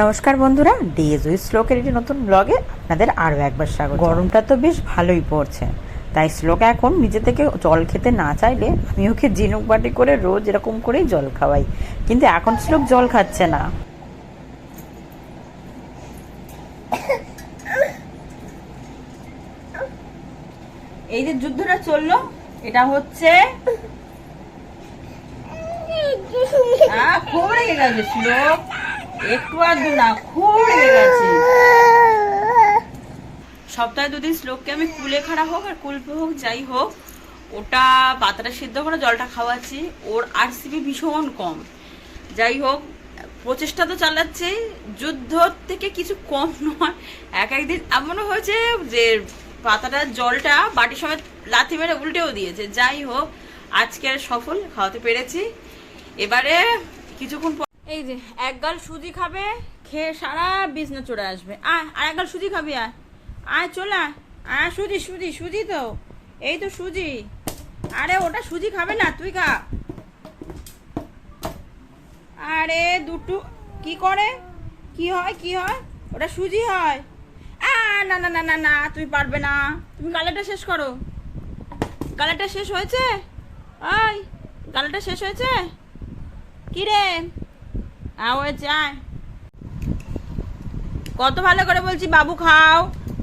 নমস্কার বন্ধুরা DS with শ্লোকের একটি নতুন ব্লগে আপনাদের আরও একবার স্বাগত। গরমটা তো বেশ ভালোই পড়ছে, তাই শ্লোক এখন নিজে থেকে জল খেতে না চাইলে আমি ওকে ঝিনুক বাটি করে রোজ এরকম করেই জল খাওয়াই, কিন্তু এখন শ্লোক জল খাচ্ছে না। এই যে যুদ্ধটা চলল, এটা হচ্ছে শ্লোক একটু আর না, খুব গেছে। সপ্তাহে দুদিন শ্লোককে আমি কুলে খাড়া হোক আর কুলপে হোক, যাই হোক, ওটা পাতাটা সিদ্ধ করে জলটা খাওয়াচ্ছি। ওর আরসিবি ভীষণ কম। যাই হোক, প্রচেষ্টা তো চালাচ্ছে যুদ্ধ থেকে কিছু কম নয়। এক একদিন এমনও হয়েছে যে পাতাটার জলটা বাটির সময় লাথি মেরে উল্টেও দিয়েছে। যাই হোক, আজকের সফল, খাওয়াতে পেরেছি। এবারে কিছুক্ষণ এই যে, এক গাল সুজি খাবে, খেয়ে সারা বিজনেস চলে আসবে। আয় আর এক গাল সুজি খাবি, আয়। আয়, চলে আয়। আয়, সুজি সুজি সুজি তো। এই তো সুজি। আরে, ওটা সুজি খাবে না, তুই খা। আরে, দুটো, কি করে? কি হয় কি হয়? ওটা সুজি হয়। না না না না না তুমি পারবে না। তুমি গালাটা শেষ করো। গালাটা শেষ হয়েছে? ওই গালাটা শেষ হয়েছে? কি রে? আয় কত ভালো করে বলছি, বাবু খাও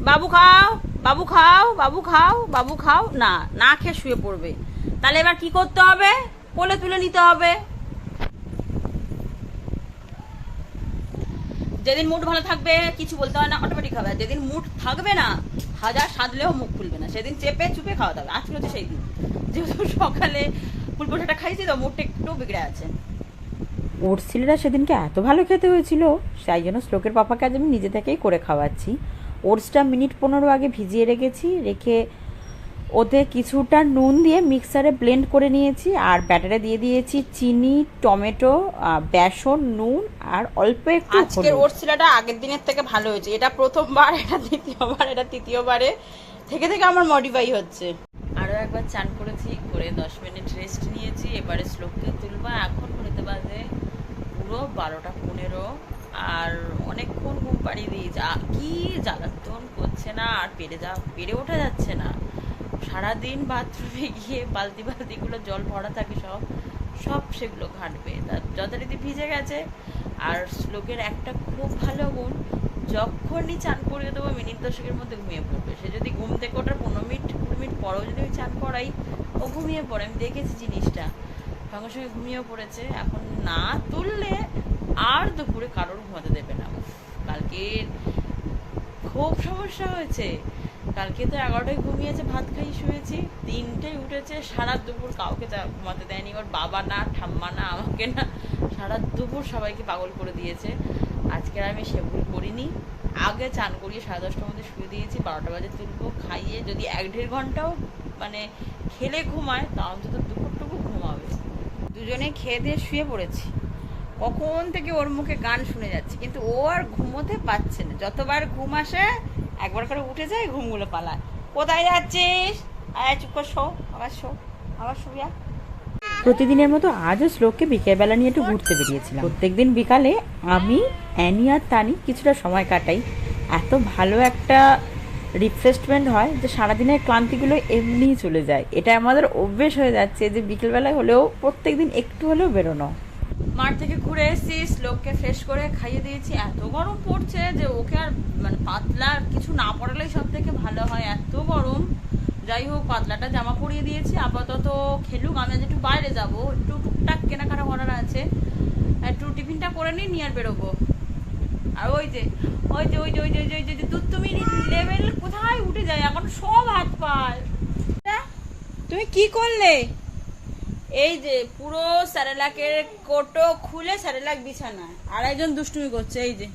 বাবু খাও বাবু খাও বাবু খাও বাবু খাও। না না খেয়ে শুয়ে পড়বে। তাহলে এবার কি করতে হবে? কোলে তুলে নিতে হবে। যেদিন মুড ভালো থাকবে, কিছু বলতে হয় না অটোমেটিক খাবে যেদিন মুড থাকবে না, হাজার সাজলেও মুখ খুলবে না। সেদিন চেপে চুপে খাওয়াতে হবে আজকে হচ্ছে সেই দিন। যেহেতু সকালে ফুলপোটাটা খাইছি তো, মুডটা একটু বিগড়ে আছে। ওটস ছেলেরা সেদিনকে এত ভালো খেতে হয়েছিল তাই জন্য শ্লোকের পাপাকে আজ আমি নিজে থেকেই করে খাওয়াচ্ছি ওটসটা মিনিট পনেরো আগে ভিজিয়ে রেখেছি রেখে ওতে কিছুটা নুন দিয়ে মিক্সারে ব্লেন্ড করে নিয়েছি আর ব্যাটারে দিয়ে দিয়েছি চিনি টমেটো বেসন নুন আর অল্প একটু আজকের। ওর ছিলাটা আগের দিনের থেকে ভালো হয়েছে এটা প্রথমবার এটা দ্বিতীয়বার এটা তৃতীয়বারে থেকে থেকে আমার মডিফাই হচ্ছে আরও একবার চান করেছি করে দশ মিনিট রেস্ট নিয়েছি এবারে স্লোককে তুলবা এখন ঘুরতে বাজে পুরো বারোটা পনেরো। আর অনেকক্ষণ ঘুম পাড়িয়ে দিয়েছে। আ, কি জ্বালাতন করছে না আর পেরে যা পেরে ওঠা যাচ্ছে না। সারাদিন বাথরুমে গিয়ে বালতি বালতিগুলো জল ভরা থাকে সব সব সেগুলো ঘাঁটবে। তার যথারীতি ভিজে গেছে। আর শ্লোকের একটা খুব ভালো গুণ যখনই চান করিয়ে দেবো মিনিট দশেকের মধ্যে ঘুমিয়ে পড়বে। সে যদি ঘুম থেকে ওঠার পনেরো মিনিট কুড়ি মিনিট পরেও যদি আমি চান করাই ও ঘুমিয়ে পড়ে। আমি দেখেছি জিনিসটা। সঙ্গে সঙ্গে পড়েছে। এখন না তুললে আর দুপুরে কারোর ঘুমাতে দেবে না। কালকে খুব সমস্যা হয়েছে। কালকে তো এগারোটায় ঘুমিয়েছে, ভাত খাই শুয়েছি। তিনটেই উঠেছে, সারা দুপুর কাউকে ঘুমাতে দেয়নি। ওর বাবা না, ঠাম্মা না, আমাকে না, সারা দুপুর সবাইকে পাগল করে দিয়েছে। আজকে আমি সে ভুল করিনি। আগে চান করিয়ে সাড়ে দশটার মধ্যে শুয়ে দিয়েছি, বারোটা বাজে তুলবো, খাইয়ে যদি এক দেড় ঘন্টাও মানে খেলে ঘুমায়, তা অন্তত ঘুমাবে দুজনে খেয়ে দিয়ে শুয়ে পড়েছি। কখন থেকে ওর মুখে গান শুনে যাচ্ছে, কিন্তু ও আর ঘুমোতে পারছে না। যতবার ঘুম আসে, একবার করে উঠে যায়, ঘুমগুলো পালায়। কোথায় যাচ্ছিস? আয়, চুপ কর শো, আবার শো, আবার শুয়া প্রতিদিনের মতো আজও শ্লোককে বিকেলবেলা নিয়ে একটু ঘুরতে বেরিয়েছিলাম। প্রত্যেকদিন বিকালে আমি, অ্যানি আর তানি কিছুটা সময় কাটাই। এত ভালো একটা রিফ্রেশমেন্ট হয়, যে সারাদিনের ক্লান্তিগুলো এমনিই চলে যায়। এটা আমাদের অভ্যেস হয়ে যাচ্ছে যে বিকেলবেলায় হলেও প্রত্যেক দিন একটু হলেও বেরোনো। মাঠ থেকে ঘুরে এসেছি, শ্লোককে ফ্রেশ করে খাইয়ে দিয়েছি। এত গরম পড়ছে যে ওকে আর মানে পাতলা কিছু না পড়ালেই সব থেকে ভালো হয়। এত গরম। যাই হোক, পাতলাটা জামা পরিয়ে দিয়েছি। আপাতত খেলুক, আমি একটু বাইরে যাব। একটু টুকটাক কেনাকাটা করার আছে। একটু টিফিনটা করে নিই, নিয়ে আর বেরোবো। আর ওই যে ওই যে ওই যে ওই যে ওই যে, দুধ তুমি লেভেল কোথায় উঠে যায়? এখন সব হাত পায়। তুমি কি করলে? এই যে পুরো স্যারেলাকের কোটো খুলে স্যারেলাক বিছানায়। আর একজন দুষ্টুমি করছে এই যে।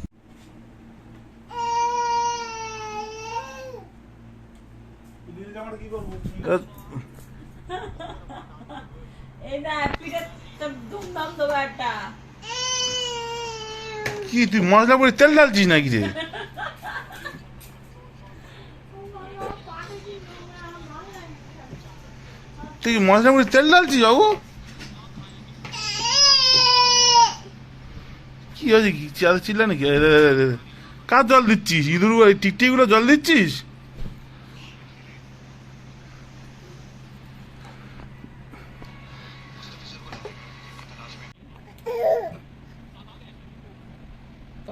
এটা হ্যাপিটা ধুমধাম দেবো একটা। কি তুই মশলা পরে তেল ঢালছিস নাকি রে? তুই মশলা পরে তেল ঢালছিস বাবু? কি হয়েছে কি? চাল চিল্লা নাকি? কার জল দিচ্ছিস? ইঁদুর টিকটিগুলো জল দিচ্ছিস?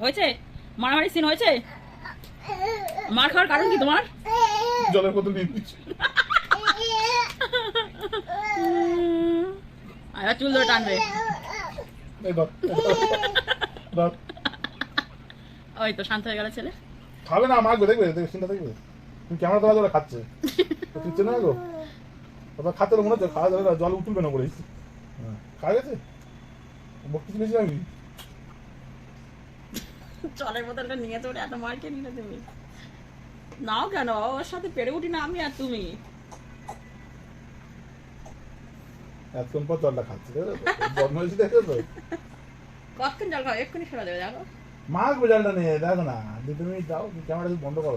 হয়েছে? মারামারি সিন হয়েছে? মার খাওয়ার কারণ কি তোমার? জলের বোতল নিয়ে দিচ্ছি। এবার চুল ধরে টানবে। ওই তো শান্ত হয়ে গেল ছেলে। খাবে না মাখবে দেখবে দেখবে চিন্তা দেখবে। তুমি ক্যামেরা তোলা ধরে খাচ্ছে। তো তুই না গো? ওটা খাতে মনে হচ্ছে খাওয়া যাবে জল উঠবে না বলেছি খাওয়া গেছে? বকতে আমি জলের বোতলটা নিয়ে এত মার খেয়ে নিলে তুমি। নাও কেন? ওর সাথে পেরে উঠি না আমি আর তুমি। এতক্ষণ পর জলটা খাচ্ছি জন্ম হয়েছে দেখো তো? কতক্ষণ জল খাও? এক্ষুনি ফেলে দেবে দেখো। মা জলটা নিয়ে দেখো না। তুমি যাও ক্যামেরা বন্ধ করো।